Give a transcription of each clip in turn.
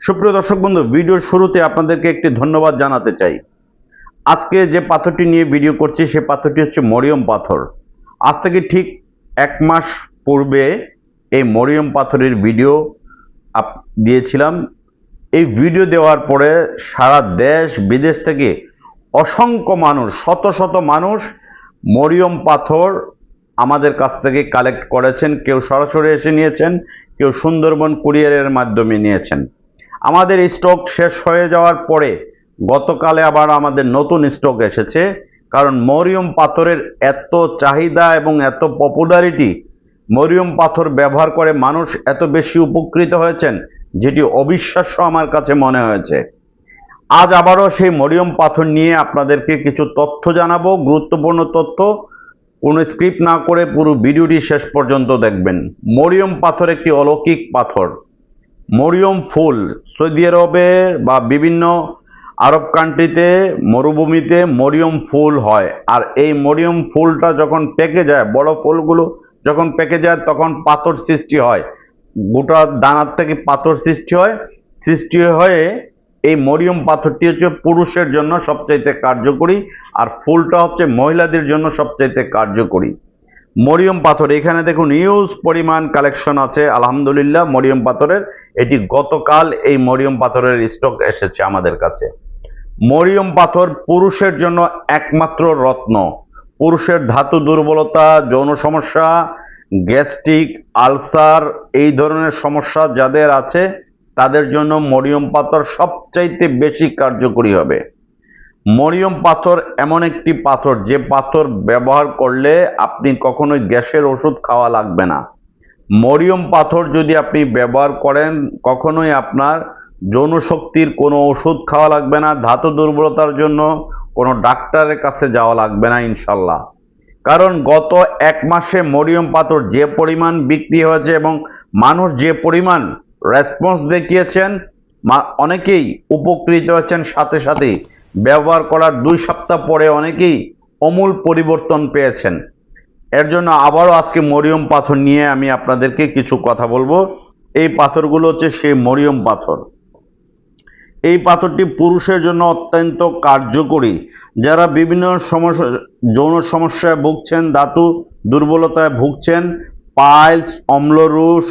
সুপ্রিয় দর্শক বন্ধু, ভিডিওর শুরুতে আপনাদেরকে একটি ধন্যবাদ জানাতে চাই। আজকে যে পাথরটি নিয়ে ভিডিও করছি, সে পাথরটি হচ্ছে মরিয়ম পাথর। আজ থেকে ঠিক এক মাস পূর্বে এই মরিয়ম পাথরের ভিডিও আপ দিয়েছিলাম। এই ভিডিও দেওয়ার পরে সারা দেশ, বিদেশ থেকে অসংখ্য মানুষ, শত শত মানুষ মরিয়ম পাথর আমাদের কাছ থেকে কালেক্ট করেছেন। কেউ সরাসরি এসে নিয়েছেন, কেউ সুন্দরবন কুরিয়ারের মাধ্যমে নিয়েছেন। আমাদের স্টক শেষ হয়ে যাওয়ার পরে গতকালে আবার আমাদের নতুন স্টক এসেছে। কারণ মরিয়ম পাথরের এত চাহিদা এবং এত পপুলারিটি মরিয়ম পাথর ব্যবহার করে মানুষ এত বেশি উপকৃত হয়েছেন, যেটি অবিশ্বাস্য আমার কাছে মনে হয়েছে। আজ আবারও সেই মরিয়ম পাথর নিয়ে আপনাদেরকে কিছু তথ্য জানাব, গুরুত্বপূর্ণ তথ্য। কোনো স্ক্রিপ্ট না করে পুরো ভিডিওটি শেষ পর্যন্ত দেখবেন। মরিয়ম পাথর একটি অলৌকিক পাথর। মরিয়ম ফুল, সৌদি আরবে বা বিভিন্ন আরব কান্ট্রিতে মরুভূমিতে মরিয়ম ফুল হয়। আর এই মরিয়ম ফুলটা যখন পেকে যায়, বড় ফুলগুলো যখন পেকে যায়, তখন পাথর সৃষ্টি হয়। গোটা দানার থেকে পাথর সৃষ্টি হয়। সৃষ্টি হয়ে এই মরিয়ম পাথরটি হচ্ছে পুরুষের জন্য সবচাইতে কার্যকরী, আর ফুলটা হচ্ছে মহিলাদের জন্য সবচাইতে কার্যকরী। মরিয়ম পাথর, এখানে দেখুন ইউজ পরিমাণ কালেকশন আছে। আলহামদুলিল্লাহ, মরিয়ম পাথরের এটি গতকাল এই মরিয়ম পাথরের স্টক এসেছে আমাদের কাছে। মরিয়ম পাথর পুরুষের জন্য একমাত্র রত্ন। পুরুষের ধাতু দুর্বলতা, যৌন সমস্যা, গ্যাস্ট্রিক, আলসার, এই ধরনের সমস্যা যাদের আছে, তাদের জন্য মরিয়ম পাথর সবচাইতে বেশি কার্যকরী হবে। মরিয়ম পাথর এমন একটি পাথর, যে পাথর ব্যবহার করলে আপনি কখনোই গ্যাসের ওষুধ খাওয়া লাগবে না। মরিয়ম পাথর যদি আপনি ব্যবহার করেন, কখনোই আপনার যৌনশক্তির কোনো ওষুধ খাওয়া লাগবে না, ধাতু দুর্বলতার জন্য কোনো ডাক্তারের কাছে যাওয়া লাগবে না, ইনশাল্লাহ। কারণ গত এক মাসে মরিয়ম পাথর যে পরিমাণ বিক্রি হয়েছে এবং মানুষ যে পরিমাণ রেসপন্স দেখিয়েছেন অনেকেই উপকৃত হয়েছেন সাথে সাথে ব্যবহার করার দুই সপ্তাহ পরে অনেকেই অমূল পরিবর্তন পেয়েছেন। এর জন্য আবারও আজকে মরিয়ম পাথর নিয়ে আমি আপনাদেরকে কিছু কথা বলব। এই পাথরগুলো হচ্ছে সেই মরিয়ম পাথর। এই পাথরটি পুরুষের জন্য অত্যন্ত কার্যকরী। যারা বিভিন্ন সমস্যা, যৌন সমস্যায় ভুগছেন, ধাতু দুর্বলতায় ভুগছেন, পাইলস অম্লরুষ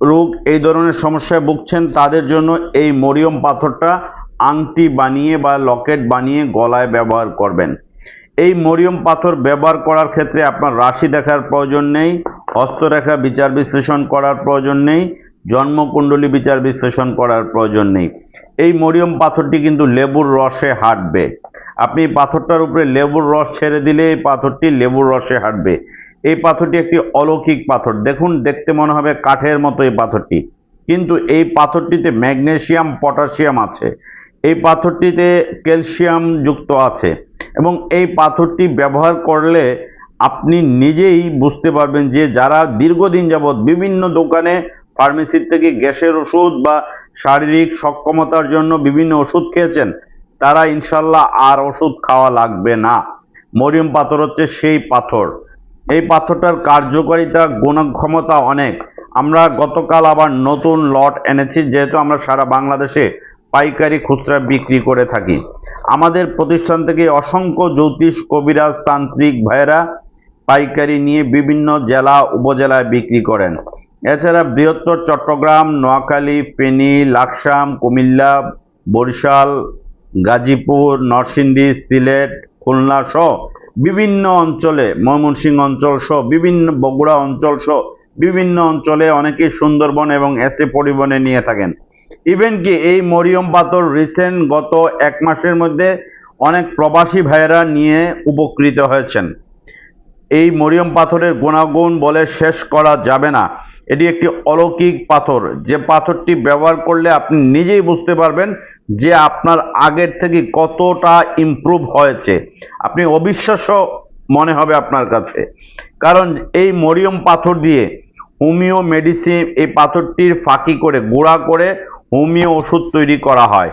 রোগ এই ধরনের সমস্যায় ভুগছেন, তাদের জন্য এই মরিয়ম পাথরটা আংটি বানিয়ে বা লকেট বানিয়ে গলায় ব্যবহার করবেন। এই মরিয়ম পাথর ব্যবহার করার ক্ষেত্রে আপনার রাশি দেখার প্রয়োজন নেই হস্তরেখা বিচার বিশ্লেষণ করার প্রয়োজন নেই, জন্মকুণ্ডলী বিচার বিশ্লেষণ করার প্রয়োজন নেই। এই মরিয়ম পাথরটি কিন্তু লেবুর রসে হাঁটবে। আপনি পাথরটার উপরে লেবুর রস ছেড়ে দিলে এই পাথরটি লেবুর রসে হাঁটবে। এই পাথরটি একটি অলৌকিক পাথর। দেখুন, দেখতে মনে হবে কাঠের মতো এই পাথরটি। কিন্তু এই পাথরটিতে ম্যাগনেশিয়াম, পটাশিয়াম আছে। এই পাথরটিতে ক্যালসিয়াম যুক্ত আছে এবং এই পাথরটি ব্যবহার করলে আপনি নিজেই বুঝতে পারবেন যে যারা দীর্ঘদিন যাবৎ বিভিন্ন দোকানে ফার্মেসির থেকে গ্যাসের ওষুধ বা শারীরিক সক্ষমতার জন্য বিভিন্ন ওষুধ খেয়েছেন, তারা ইনশাল্লাহ আর ওষুধ খাওয়া লাগবে না। মরিয়ম পাথর হচ্ছে সেই পাথর। এই পাথরটার কার্যকারিতা, গুণক্ষমতা অনেক। আমরা গতকাল আবার নতুন লট এনেছি, যেহেতু আমরা সারা বাংলাদেশে পাইকারি খুচরা বিক্রি করে থাকি। আমাদের প্রতিষ্ঠান থেকে অসংখ্য জ্যোতিষ, কবিরাজ, তান্ত্রিক ভাইয়েরা পাইকারি নিয়ে বিভিন্ন জেলা, উপজেলায় বিক্রি করেন। এছাড়া বৃহত্তর চট্টগ্রাম, নোয়াখালী, ফেনী, লাকসাম, কুমিল্লা, বরিশাল, গাজীপুর, নরসিংদী, সিলেট, খুলনা সহ বিভিন্ন অঞ্চলে, ময়মনসিংহ অঞ্চল সহ বিভিন্ন, বগুড়া অঞ্চল সহ বিভিন্ন অঞ্চলে অনেকে সুন্দরবন এবং এসে পরিবহনে নিয়ে থাকেন। ইভেন কি এই মরিয়ম পাথর রিসেন্ট গত এক মাসের মধ্যে অনেক প্রবাসী ভাইয়েরা নিয়ে উপকৃত হয়েছেন। এই মরিয়ম পাথরের গুণাগুণ বলে শেষ করা যাবে না। এটি একটি অলৌকিক পাথর। যে পাথরটি ব্যবহার করলে আপনি নিজেই বুঝতে পারবেন যে আপনার আগের থেকে কতটা ইমপ্রুভ হয়েছে। আপনি অবিশ্বাস্য মনে হবে আপনার কাছে। কারণ এই মরিয়ম পাথর দিয়ে হোমিও মেডিসিন এই পাথরটির ফাঁকি করে, গুঁড়া করে হোমিও ওষুধ তৈরি করা হয়।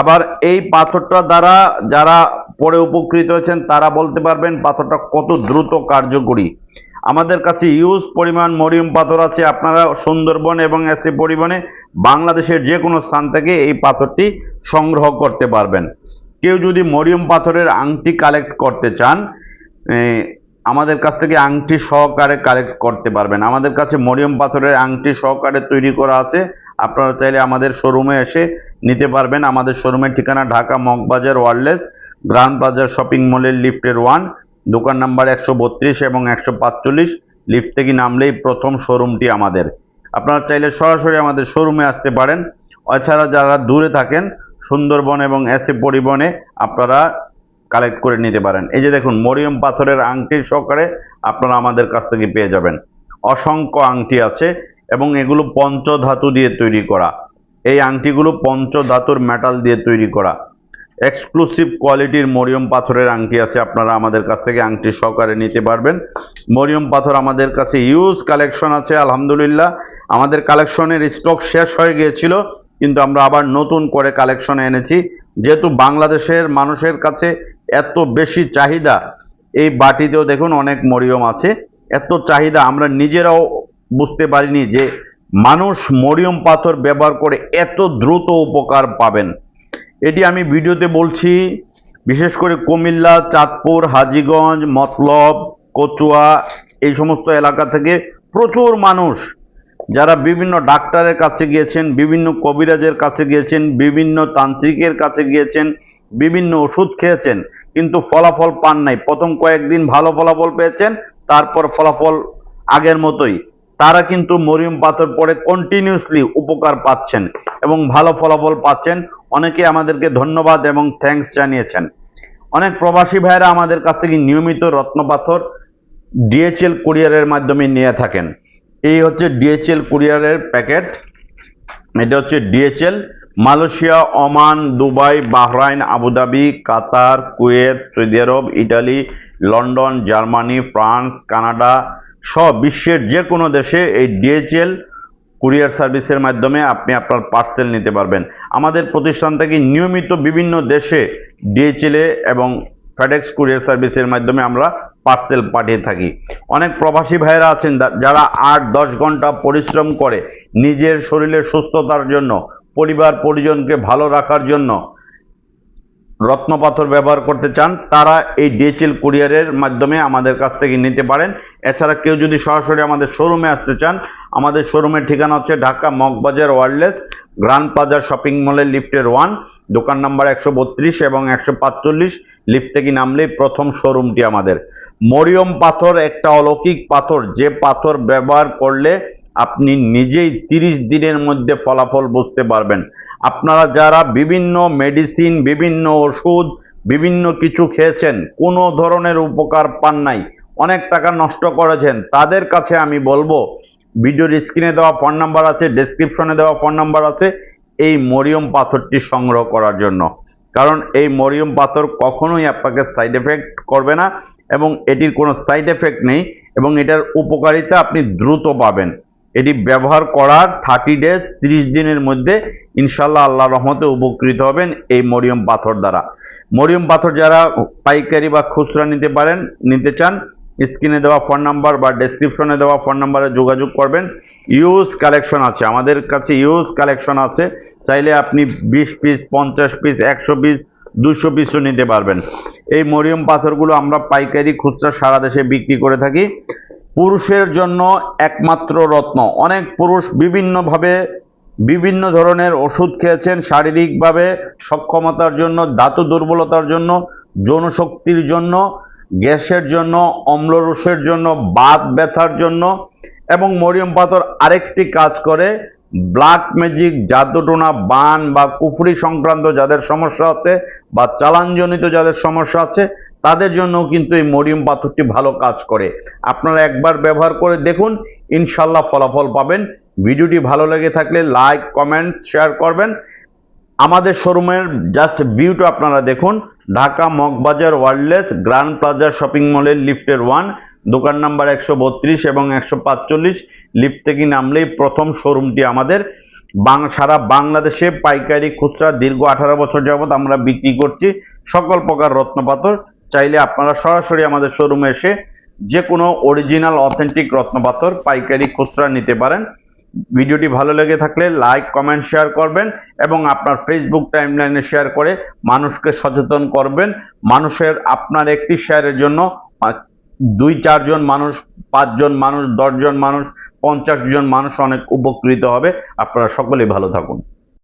আবার এই পাথরটা দ্বারা যারা পরে উপকৃত হয়েছেন, তারা বলতে পারবেন পাথরটা কত দ্রুত কার্যকরী। আমাদের কাছে ইউজ পরিমাণ মরিয়ম পাথর আছে। আপনারা সুন্দরবন এবং এসে পরিমাণে বাংলাদেশের যে কোনো স্থান থেকে এই পাথরটি সংগ্রহ করতে পারবেন। কেউ যদি মরিয়ম পাথরের আংটি কালেক্ট করতে চান আমাদের কাছ থেকে আংটি সহকারে কালেক্ট করতে পারবেন। আমাদের কাছে মরিয়ম পাথরের আংটি সহকারে তৈরি করা আছে। আপনারা চাইলে আমাদের শোরুমে এসে নিতে পারবেন। আমাদের শোরুমের ঠিকানা Dhaka Moghbazar Wireless Grand Bazar shopping মলের লিফটের ওয়ান দোকান নাম্বার একশো বত্রিশ এবং একশো পাঁচচল্লিশ। লিফট থেকে নামলেই প্রথম শোরুমটি আমাদের। আপনারা চাইলে সরাসরি আমাদের শোরুমে আসতে পারেন। এছাড়া যারা দূরে থাকেন, সুন্দরবন এবং এসে পরিবহনে আপনারা কালেক্ট করে নিতে পারেন। এই যে দেখুন, মরিয়ম পাথরের আংটি সহকারে আপনারা আমাদের কাছ থেকে পেয়ে যাবেন। অসংখ্য আংটি আছে। এবং এগুলো পঞ্চধাতু দিয়ে তৈরি করা। এই আংটিগুলো পঞ্চধাতুর মেটাল দিয়ে তৈরি করা। এক্সক্লুসিভ কোয়ালিটির মরিয়ম পাথরের আংটি আছে, আপনারা আমাদের কাছ থেকে আংটি সহকারে নিতে পারবেন। মরিয়ম পাথর আমাদের কাছে ইউজ কালেকশন আছে, আলহামদুলিল্লাহ। আমাদের কালেকশনের স্টক শেষ হয়ে গিয়েছিল, কিন্তু আমরা আবার নতুন করে কালেকশন এনেছি। যেহেতু বাংলাদেশের মানুষের কাছে এত বেশি চাহিদা, এই বাটিতেও দেখুন অনেক মরিয়ম আছে। এত চাহিদা আমরা নিজেরাও বুঝতে পারিনি যে মানুষ মরিয়ম পাথর ব্যবহার করে এত দ্রুত উপকার পাবেন। এটি আমি ভিডিওতে বলছি, বিশেষ করে কুমিল্লা, চাঁদপুর, হাজিগঞ্জ, মতলব, কচুয়া, এই সমস্ত এলাকা থেকে প্রচুর মানুষ, যারা বিভিন্ন ডাক্তারের কাছে গিয়েছেন, বিভিন্ন কবিরাজের কাছে গিয়েছেন, বিভিন্ন তান্ত্রিকের কাছে গিয়েছেন, বিভিন্ন ওষুধ খেয়েছেন, কিন্তু ফলাফল পান নাই। প্রথম কয়েকদিন ভালো ফলাফল পেয়েছেন, তারপর ফলাফল আগের মতোই। তারা কিন্তু মরিয়ম পাথর পরে কন্টিনিউসলি উপকার পাচ্ছেন এবং ভালো ফলাফল পাচ্ছেন। অনেকে আমাদেরকে ধন্যবাদ এবং থ্যাঙ্কস জানিয়েছেন। অনেক প্রবাসী ভাইয়েরা আমাদের কাছ থেকে নিয়মিত রত্ন পাথর ডিএচএল কুরিয়ারের মাধ্যমে নিয়ে থাকেন। এই হচ্ছে ডিএচএল কুরিয়ারের প্যাকেট এটা হচ্ছে DHL Malaysia, Oman, Dubai, Bahrain, Abu Dhabi, Qatar, Kuwait, Saudi Arab, Italy, London, Germany, France, Canada সব বিশ্বের যে কোনো দেশে এই ডিএচএল কুরিয়ার সার্ভিসের মাধ্যমে আপনি আপনার পার্সেল নিতে পারবেন। আমাদের প্রতিষ্ঠান থেকে নিয়মিত বিভিন্ন দেশে ডিএচএল এবং ফেডেক্স কুরিয়ার সার্ভিসের মাধ্যমে আমরা পার্সেল পাঠিয়ে থাকি। অনেক প্রবাসী ভাইয়েরা আছেন যারা আট দশ ঘণ্টা পরিশ্রম করে নিজের শরীরের সুস্থতার জন্য, পরিবার পরিজনকে ভালো রাখার জন্য রত্নপাথর ব্যবহার করতে চান, তারা এই ডিএচএল কুরিয়ারের মাধ্যমে আমাদের কাছ থেকে নিতে পারেন। এছাড়া কেউ যদি সরাসরি আমাদের শোরুমে আসতে চান, আমাদের শোরুমের ঠিকানা হচ্ছে Dhaka Moghbazar wireless grand plaza shopping মলের লিফটের ওয়ান দোকান নাম্বার একশো বত্রিশ এবং একশো পাঁচচল্লিশ লিফট থেকে নামলেই প্রথম শোরুমটি আমাদের। মরিয়ম পাথর একটা অলৌকিক পাথর, যে পাথর ব্যবহার করলে আপনি নিজেই তিরিশ দিনের মধ্যে ফলাফল বুঝতে পারবেন। আপনারা যারা বিভিন্ন মেডিসিন বিভিন্ন ওষুধ, বিভিন্ন কিছু খেয়েছেন, কোনো ধরনের উপকার পান নাই অনেক টাকা নষ্ট করেছেন, তাদের কাছে আমি বলব, ভিডিওর স্ক্রিনে দেওয়া ফোন নাম্বার আছে ডেসক্রিপশনে দেওয়া ফোন নাম্বার আছে, এই মরিয়ম পাথরটি সংগ্রহ করার জন্য। কারণ এই মরিয়ম পাথর কখনোই আপনাকে সাইড এফেক্ট করবে না এবং এটির কোনো সাইড এফেক্ট নেই এবং এটার উপকারিতা আপনি দ্রুত পাবেন। এটি ব্যবহার করার থার্টি ডেজ তিরিশ দিনের মধ্যে ইনশাল্লাহ আল্লাহ রহমতে উপকৃত হবেন এই মরিয়ম পাথর দ্বারা। মরিয়ম পাথর যারা পাইকারি বা খুচরা নিতে পারেন, নিতে চান স্ক্রিনে দেওয়া ফোন নাম্বার বা ডেসক্রিপশনে দেওয়া ফোন নাম্বারে যোগাযোগ করবেন। ইউজ কালেকশন আছে। আমাদের কাছে ইউজ কালেকশন আছে। চাইলে আপনি বিশ পিস পঞ্চাশ পিস একশো পিস দুশো পিসও নিতে পারবেন। এই মরিয়ম পাথরগুলো আমরা পাইকারি খুচরা সারা দেশে বিক্রি করে থাকি। পুরুষের জন্য একমাত্র রত্ন। অনেক পুরুষ বিভিন্নভাবে বিভিন্ন ধরনের ওষুধ খেয়েছেন। শারীরিকভাবে সক্ষমতার জন্য, ধাতু দুর্বলতার জন্য, যৌনশক্তির জন্য গ্যাসের জন্য, অম্লরসের জন্য, বাত ব্যথার জন্য এবং মরিয়ম পাথর আরেকটি কাজ করে। ব্ল্যাক ম্যাজিক জাদুটোনা, বান বা কুফরি সংক্রান্ত যাদের সমস্যা আছে বা চালানজনিত যাদের সমস্যা আছে, তাদের জন্য কিন্তু এই মরিয়ম পাথরটি ভালো কাজ করে। আপনারা একবার ব্যবহার করে দেখুন ইনশাল্লাহ ফলাফল পাবেন। ভিডিওটি ভালো লেগে থাকলে লাইক কমেন্টস শেয়ার করবেন। আমাদের শোরুমের জাস্ট ভিউটা আপনারা দেখুন। Dhaka Moghbazar wireless grand plaza shopping মলের লিফটের ওয়ান, দোকান নাম্বার একশো বত্রিশ এবং একশো পাঁচচল্লিশ। লিফট থেকে নামলেই প্রথম শোরুমটি আমাদের। বাং, সারা বাংলাদেশে পাইকারি খুচরা দীর্ঘ আঠারো বছর যাবত আমরা বিক্রি করছি। সকল প্রকার রত্নপাথর। চাইলে আপনারা সরাসরি আমাদের শোরুমে এসে যে কোনো অরিজিনাল অথেন্টিক রত্নপাথর পাইকারি খুচরা নিতে পারেন। ভিডিওটি ভালো লেগে থাকলে লাইক কমেন্ট শেয়ার করবেন এবং আপনার ফেসবুক টাইমলাইনে শেয়ার করে মানুষকে সচেতন করবেন। মানুষের, আপনার একটি শেয়ারের জন্য দুই, চারজন মানুষ, পাঁচজন মানুষ, দশজন মানুষ পঞ্চাশ জন মানুষ অনেক উপকৃত হবে। আপনারা সকলেই ভালো থাকুন।